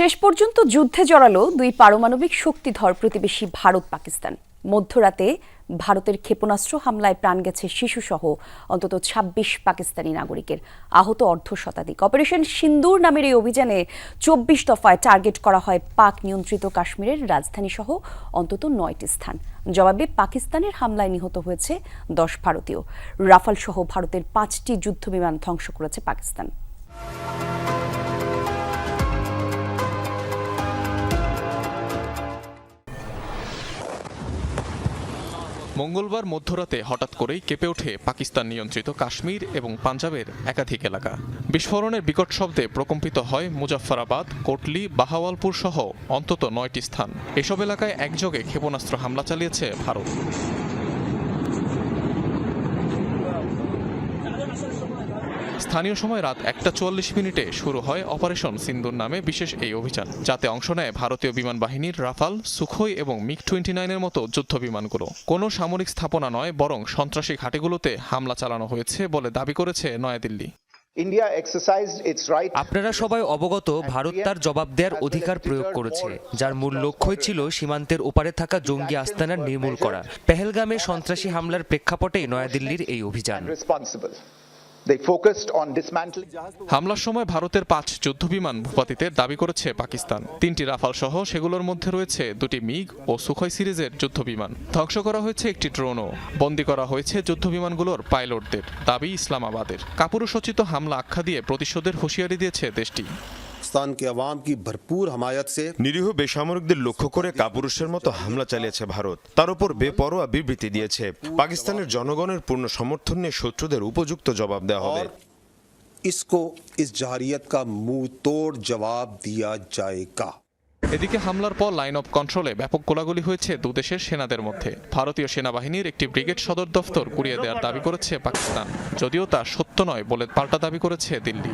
শেষ পর্যন্ত যুদ্ধে জড়ালো দুই পারমাণবিক শক্তিধর প্রতিবেশী ভারত পাকিস্তান। মধ্যরাতে ভারতের ক্ষেপণাস্ত্র হামলায় প্রাণ গেছে শিশুসহ অন্তত ২৬ পাকিস্তানি নাগরিকের আহত অর্ধ শতাধিক অপারেশন সিন্দুর নামের এই অভিযানে চব্বিশ দফায় টার্গেট করা হয় পাক নিয়ন্ত্রিত কাশ্মীরের রাজধানী সহ অন্তত নয়টি স্থান। জবাবে পাকিস্তানের হামলায় নিহত হয়েছে দশ ভারতীয়। রাফাল সহ ভারতের পাঁচটি যুদ্ধবিমান ধ্বংস করেছে পাকিস্তান। মঙ্গলবার মধ্যরাতে হঠাৎ করেই কেঁপে ওঠে পাকিস্তান নিয়ন্ত্রিত কাশ্মীর এবং পাঞ্জাবের একাধিক এলাকা। বিস্ফোরণের বিকট শব্দে প্রকম্পিত হয় মুজাফফরাবাদ, কোটলি, বাহাওয়ালপুর সহ অন্তত নয়টি স্থান। এসব এলাকায় একযোগে ক্ষেপণাস্ত্র হামলা চালিয়েছে ভারত। স্থানীয় সময় রাত একটা চুয়াল্লিশ মিনিটে শুরু হয় অপারেশন সিন্দুর নামে বিশেষ এই অভিযান যাতে অংশ নেয় ভারতীয় বিমান বাহিনীর রাফাল সুখোই এবং মিগ টোয়েন্টি নাইনের মতো যুদ্ধ বিমানগুলো কোনো সামরিক স্থাপনা নয় বরং সন্ত্রাসী ঘাঁটিগুলোতে হামলা চালানো হয়েছে বলে দাবি করেছে নয়াদিল্লি। আপনারা সবাই অবগত ভারত তার জবাব দেওয়ার অধিকার প্রয়োগ করেছে যার মূল লক্ষ্যই ছিল সীমান্তের ওপারে থাকা জঙ্গি আস্তানার নির্মূল করা। পেহেলগামে সন্ত্রাসী হামলার প্রেক্ষাপটেই নয়াদিল্লির এই অভিযান। হামলার সময় ভারতের পাঁচ যুদ্ধবিমান ভূপাতিতের দাবি করেছে পাকিস্তান। তিনটি রাফাল সহ সেগুলোর মধ্যে রয়েছে দুটি মিগ ও সুখয় সিরিজের যুদ্ধবিমান। ধ্বংস করা হয়েছে একটি ড্রোনও। বন্দী করা হয়েছে যুদ্ধ বিমানগুলোর পাইলটদের। দাবি ইসলামাবাদের। কাপুরুষোচিত হামলা আখ্যা দিয়ে প্রতিশোধের হুঁশিয়ারি দিয়েছে দেশটি। पाकिस्तान के अवाम की भरपूर हमायत से নিরীহ বেসামরিকদের লক্ষ্য করে কাপুরুষের মতো হামলা চালিয়েছে ভারত তার উপর বেপরোয়া বিবৃতি দিয়েছে পাকিস্তানের জনগণের পূর্ণ সমর্থন নিয়ে শত্রুদের উপযুক্ত জবাব দেওয়া হবে और इसको इस जहरियत का मुंह तोड़ जवाब दिया जाएगा এদিকে হামলার পর লাইন অফ কন্ট্রোলে ব্যাপক গোলাগুলি হয়েছে দুদেশের সেনাদের মধ্যে ভারতীয় সেনাবাহিনীর একটি ব্রিগেড সদর দফতর গুড়িয়ে দেওয়ার দাবি করেছে পাকিস্তান যদিও তা সত্য নয় বলে পাল্টা দাবি করেছে দিল্লি